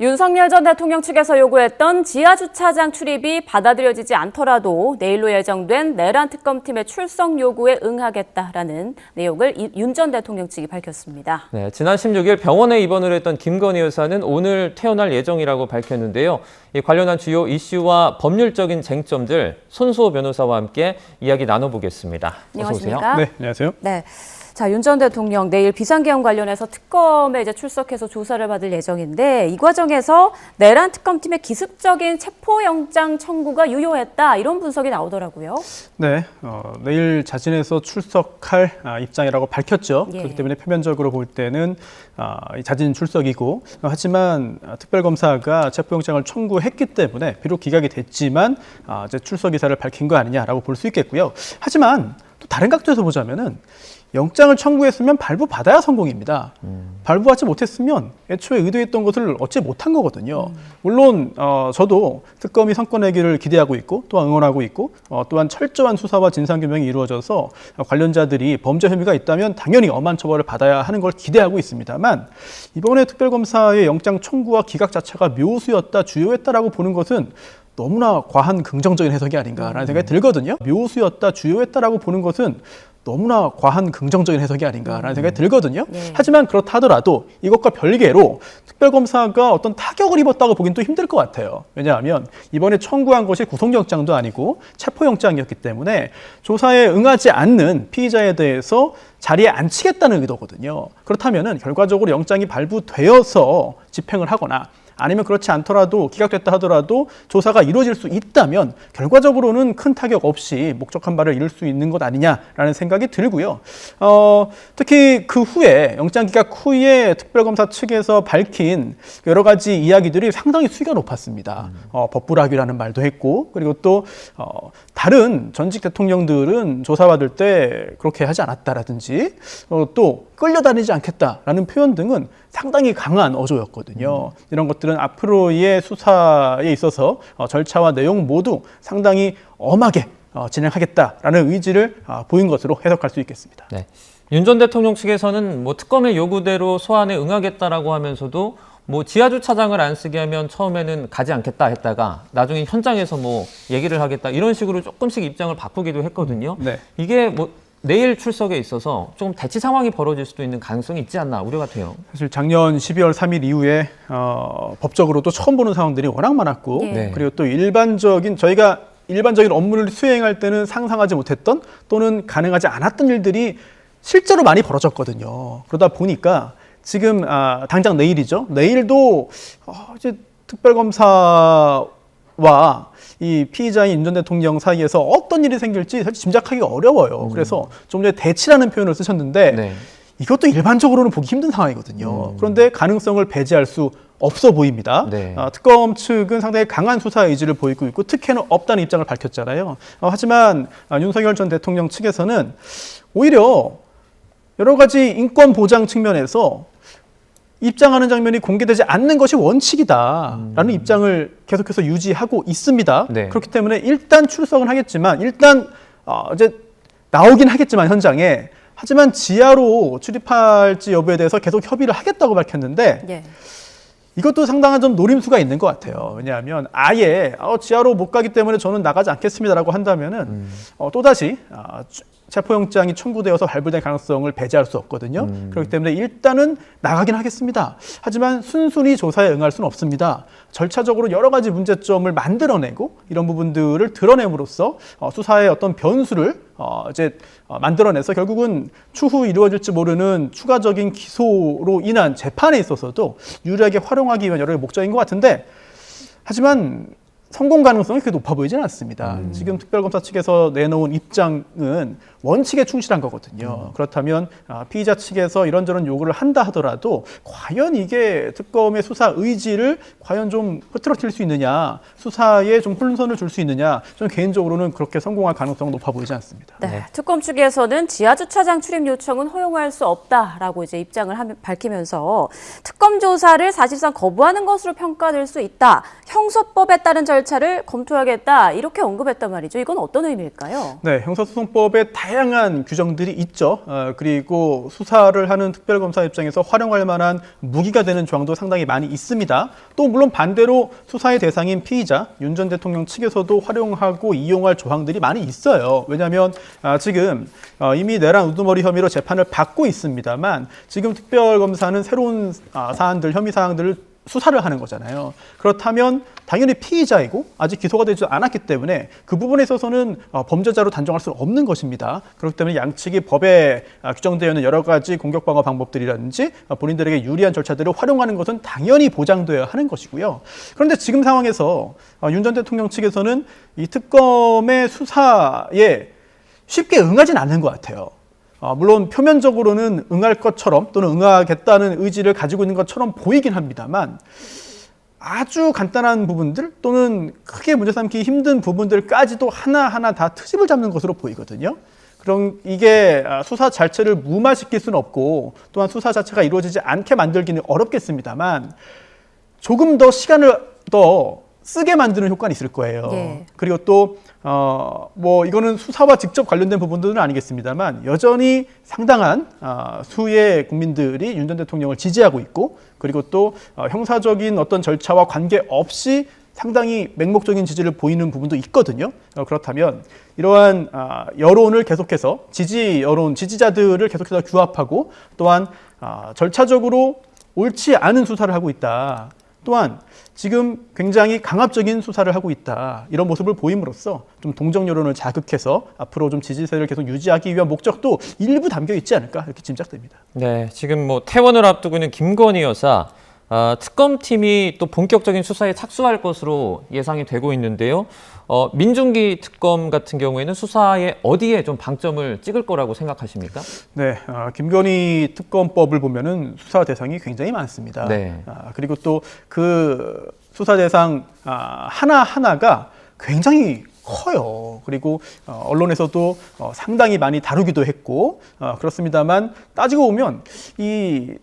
윤석열 전 대통령 측에서 요구했던 지하 주차장 출입이 받아들여지지 않더라도 내일로 예정된 내란 특검팀의 출석 요구에 응하겠다라는 내용을 윤 전 대통령 측이 밝혔습니다. 네, 지난 16일 병원에 입원을 했던 김건희 여사는 오늘 퇴원할 예정이라고 밝혔는데요. 이 관련한 주요 이슈와 법률적인 쟁점들 손수호 변호사와 함께 이야기 나눠보겠습니다. 어서 오세요. 안녕하십니까? 네, 안녕하세요. 네. 자, 윤 전 대통령 내일 비상계엄 관련해서 특검에 이제 출석해서 조사를 받을 예정인데 이 과정에서 내란 특검팀의 기습적인 체포영장 청구가 유효했다 이런 분석이 나오더라고요. 네, 어, 내일 자진해서 출석할 아, 입장이라고 밝혔죠. 예. 그렇기 때문에 표면적으로 볼 때는 아, 이 자진 출석이고 어, 하지만 아, 특별검사가 체포영장을 청구했기 때문에 비록 기각이 됐지만 아, 이제 출석 의사를 밝힌 거 아니냐라고 볼 수 있겠고요. 하지만 또 다른 각도에서 보자면은 영장을 청구했으면 발부 받아야 성공입니다. 발부하지 못했으면 애초에 의도했던 것을 얻지 못한 거거든요. 물론 어, 저도 특검이 성과 내기를 기대하고 있고 또한 응원하고 있고 어, 또한 철저한 수사와 진상 규명이 이루어져서 관련자들이 범죄 혐의가 있다면 당연히 엄한 처벌을 받아야 하는 걸 기대하고 있습니다만 이번에 특별검사의 영장 청구와 기각 자체가 묘수였다 주요했다라고 보는 것은 너무나 과한 긍정적인 해석이 아닌가라는 생각이 들거든요. 묘수였다 주요했다라고 보는 것은 너무나 과한 긍정적인 해석이 아닌가라는 생각이 들거든요. 네. 하지만 그렇다 하더라도 이것과 별개로 특별검사가 어떤 타격을 입었다고 보긴 또 힘들 것 같아요. 왜냐하면 이번에 청구한 것이 구속영장도 아니고 체포영장이었기 때문에 조사에 응하지 않는 피의자에 대해서 자리에 앉히겠다는 의도거든요. 그렇다면은 결과적으로 영장이 발부되어서 집행을 하거나 아니면 그렇지 않더라도 기각됐다 하더라도 조사가 이루어질 수 있다면 결과적으로는 큰 타격 없이 목적한 바를 이룰 수 있는 것 아니냐라는 생각이 들고요. 어, 특히 그 후에 영장 기각 후에 특별검사 측에서 밝힌 여러 가지 이야기들이 상당히 수위가 높았습니다. 어, 법불학이라는 말도 했고 그리고 또 어, 다른 전직 대통령들은 조사받을 때 그렇게 하지 않았다라든지 어, 또 끌려다니지 않겠다라는 표현 등은 상당히 강한 어조였거든요. 이런 것 들은 앞으로의 수사에 있어서 어, 절차와 내용 모두 상당히 엄하게 어, 진행하겠다라는 의지를 아, 보인 것으로 해석할 수 있겠습니다. 네. 윤 전 대통령 측에서는 뭐 특검의 요구대로 소환에 응하겠다라고 하면서도 뭐 지하 주차장을 안 쓰게 하면 처음에는 가지 않겠다 했다가 나중에 현장에서 뭐 얘기를 하겠다 이런 식으로 조금씩 입장을 바꾸기도 했거든요. 네. 이게 뭐 내일 출석에 있어서 조금 대치 상황이 벌어질 수도 있는 가능성이 있지 않나 우려가 돼요. 사실 작년 12월 3일 이후에 어, 법적으로도 처음 보는 상황들이 워낙 많았고 예. 네. 그리고 또 일반적인 저희가 일반적인 업무를 수행할 때는 상상하지 못했던 또는 가능하지 않았던 일들이 실제로 많이 벌어졌거든요. 그러다 보니까 지금 아, 당장 내일이죠. 내일도 어, 이제 특별검사 와이 피의자인 윤 전 대통령 사이에서 어떤 일이 생길지 사실 짐작하기 어려워요. 그래서 좀 전에 대치라는 표현을 쓰셨는데 네. 이것도 일반적으로는 보기 힘든 상황이거든요. 그런데 가능성을 배제할 수 없어 보입니다. 네. 아, 특검 측은 상당히 강한 수사 의지를 보이고 있고 특혜는 없다는 입장을 밝혔잖아요. 어, 하지만 아, 윤석열 전 대통령 측에서는 오히려 여러 가지 인권 보장 측면에서 입장하는 장면이 공개되지 않는 것이 원칙이다라는 입장을 계속해서 유지하고 있습니다. 네. 그렇기 때문에 일단 출석은 하겠지만 일단 어, 이제 나오긴 하겠지만 현장에 하지만 지하로 출입할지 여부에 대해서 계속 협의를 하겠다고 밝혔는데 예. 이것도 상당한 좀 노림수가 있는 것 같아요. 왜냐하면 아예 어, 지하로 못 가기 때문에 저는 나가지 않겠습니다라고 한다면은 어, 또 다시 아, 주- 체포영장이 청구되어서 발부될 가능성을 배제할 수 없거든요. 그렇기 때문에 일단은 나가긴 하겠습니다. 하지만 순순히 조사에 응할 수는 없습니다. 절차적으로 여러 가지 문제점을 만들어내고 이런 부분들을 드러냄으로써 어, 수사의 어떤 변수를 어, 이제 어, 만들어내서 결국은 추후 이루어질지 모르는 추가적인 기소로 인한 재판에 있어서도 유리하게 활용하기 위한 여러 가지 목적인 것 같은데 하지만 성공 가능성이 그렇게 높아 보이지는 않습니다. 지금 특별검사 측에서 내놓은 입장은 원칙에 충실한 거거든요. 그렇다면 아, 피의자 측에서 이런저런 요구를 한다 하더라도 과연 이게 특검의 수사 의지를 과연 좀 흐트러뜨릴 수 있느냐, 수사에 좀 혼선을 줄 수 있느냐, 저는 개인적으로는 그렇게 성공할 가능성은 높아 보이지 않습니다. 네. 네. 특검 측에서는 지하 주차장 출입 요청은 허용할 수 없다라고 이제 입장을 밝히면서 특검 조사를 사실상 거부하는 것으로 평가될 수 있다. 형소법에 따른 절차 절차를 검토하겠다 이렇게 언급했단 말이죠. 이건 어떤 의미일까요? 네, 형사소송법에 다양한 규정들이 있죠. 어, 그리고 수사를 하는 특별검사 입장에서 활용할 만한 무기가 되는 조항도 상당히 많이 있습니다. 또 물론 반대로 수사의 대상인 피의자 윤 전 대통령 측에서도 활용하고 이용할 조항들이 많이 있어요. 왜냐하면 아, 지금 어, 이미 내란 우두머리 혐의로 재판을 받고 있습니다만 지금 특별검사는 새로운 아, 사안들, 혐의 사항들을 수사를 하는 거잖아요. 그렇다면 당연히 피의자이고 아직 기소가 되지 않았기 때문에 그 부분에 있어서는 어, 범죄자로 단정할 수 없는 것입니다. 그렇기 때문에 양측이 법에 아, 규정되어 있는 여러 가지 공격 방어 방법들이라든지 어, 본인들에게 유리한 절차들을 활용하는 것은 당연히 보장되어야 하는 것이고요. 그런데 지금 상황에서 어, 윤전 대통령 측에서는 이 특검의 수사에 쉽게 응하진 않는 것 같아요. 어, 물론 표면적으로는 응할 것처럼 또는 응하겠다는 의지를 가지고 있는 것처럼 보이긴 합니다만 아주 간단한 부분들 또는 크게 문제 삼기 힘든 부분들까지도 하나하나 다 트집을 잡는 것으로 보이거든요. 그럼 이게 아, 수사 자체를 무마시킬 수는 없고 또한 수사 자체가 이루어지지 않게 만들기는 어렵겠습니다만 조금 더 시간을 더 쓰게 만드는 효과는 있을 거예요. 예. 그리고 또, 어, 뭐, 이거는 수사와 직접 관련된 부분들은 아니겠습니다만, 여전히 상당한 아, 수의 국민들이 윤 전 대통령을 지지하고 있고, 그리고 또 어, 형사적인 어떤 절차와 관계없이 상당히 맹목적인 지지를 보이는 부분도 있거든요. 어, 그렇다면 이러한 아, 여론을 계속해서 지지 여론 지지자들을 계속해서 규합하고 또한 아, 절차적으로 옳지 않은 수사를 하고 있다. 또한 지금 굉장히 강압적인 수사를 하고 있다. 이런 모습을 보임으로써 좀 동정 여론을 자극해서 앞으로 좀 지지세를 계속 유지하기 위한 목적도 일부 담겨 있지 않을까 이렇게 짐작됩니다. 네, 지금 뭐 퇴원을 앞두고 있는 김건희 여사 아, 특검팀이 또 본격적인 수사에 착수할 것으로 예상이 되고 있는데요. 어, 민중기 특검 같은 경우에는 수사에 어디에 좀 방점을 찍을 거라고 생각하십니까? 네, 어, 김건희 특검법을 보면은 수사 대상이 굉장히 많습니다. 네. 아, 그리고 또 그 수사 대상 아, 하나 하나가 굉장히 커요. 그리고 어, 언론에서도 어, 상당히 많이 다루기도 했고 어, 그렇습니다만 따지고 보면 이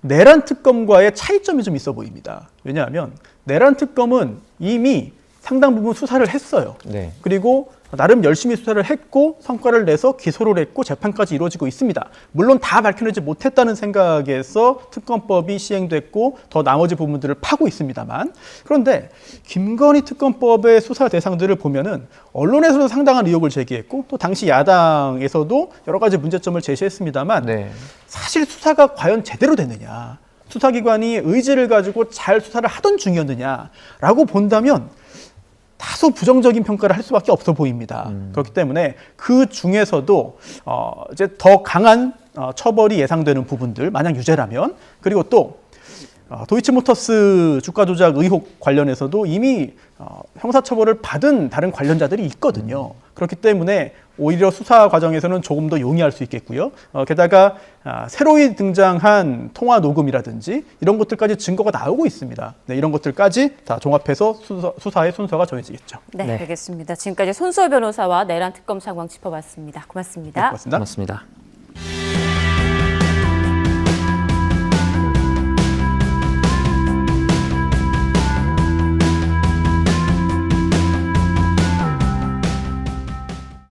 내란 특검과의 차이점이 좀 있어 보입니다. 왜냐하면 내란 특검은 이미 상당 부분 수사를 했어요. 네. 그리고 나름 열심히 수사를 했고 성과를 내서 기소를 했고 재판까지 이루어지고 있습니다. 물론 다 밝혀내지 못했다는 생각에서 특검법이 시행됐고 더 나머지 부분들을 파고 있습니다만 그런데 김건희 특검법의 수사 대상들을 보면은 언론에서도 상당한 의혹을 제기했고 또 당시 야당에서도 여러 가지 문제점을 제시했습니다만 네. 사실 수사가 과연 제대로 됐느냐 수사기관이 의지를 가지고 잘 수사를 하던 중이었느냐라고 본다면 다소 부정적인 평가를 할 수밖에 없어 보입니다. 그렇기 때문에 그 중에서도 어 이제 더 강한 어 처벌이 예상되는 부분들 만약 유죄라면 그리고 또 어, 도이치모터스 주가 조작 의혹 관련해서도 이미 어, 형사처벌을 받은 다른 관련자들이 있거든요. 그렇기 때문에 오히려 수사 과정에서는 조금 더 용이할 수 있겠고요. 어, 게다가 아, 새로이 등장한 통화 녹음이라든지 이런 것들까지 증거가 나오고 있습니다. 네, 이런 것들까지 다 종합해서 수사, 수사의 순서가 정해지겠죠. 네, 네. 알겠습니다. 지금까지 손수호 변호사와 내란 특검 상황 짚어봤습니다. 고맙습니다. 고맙습니다. 고맙습니다.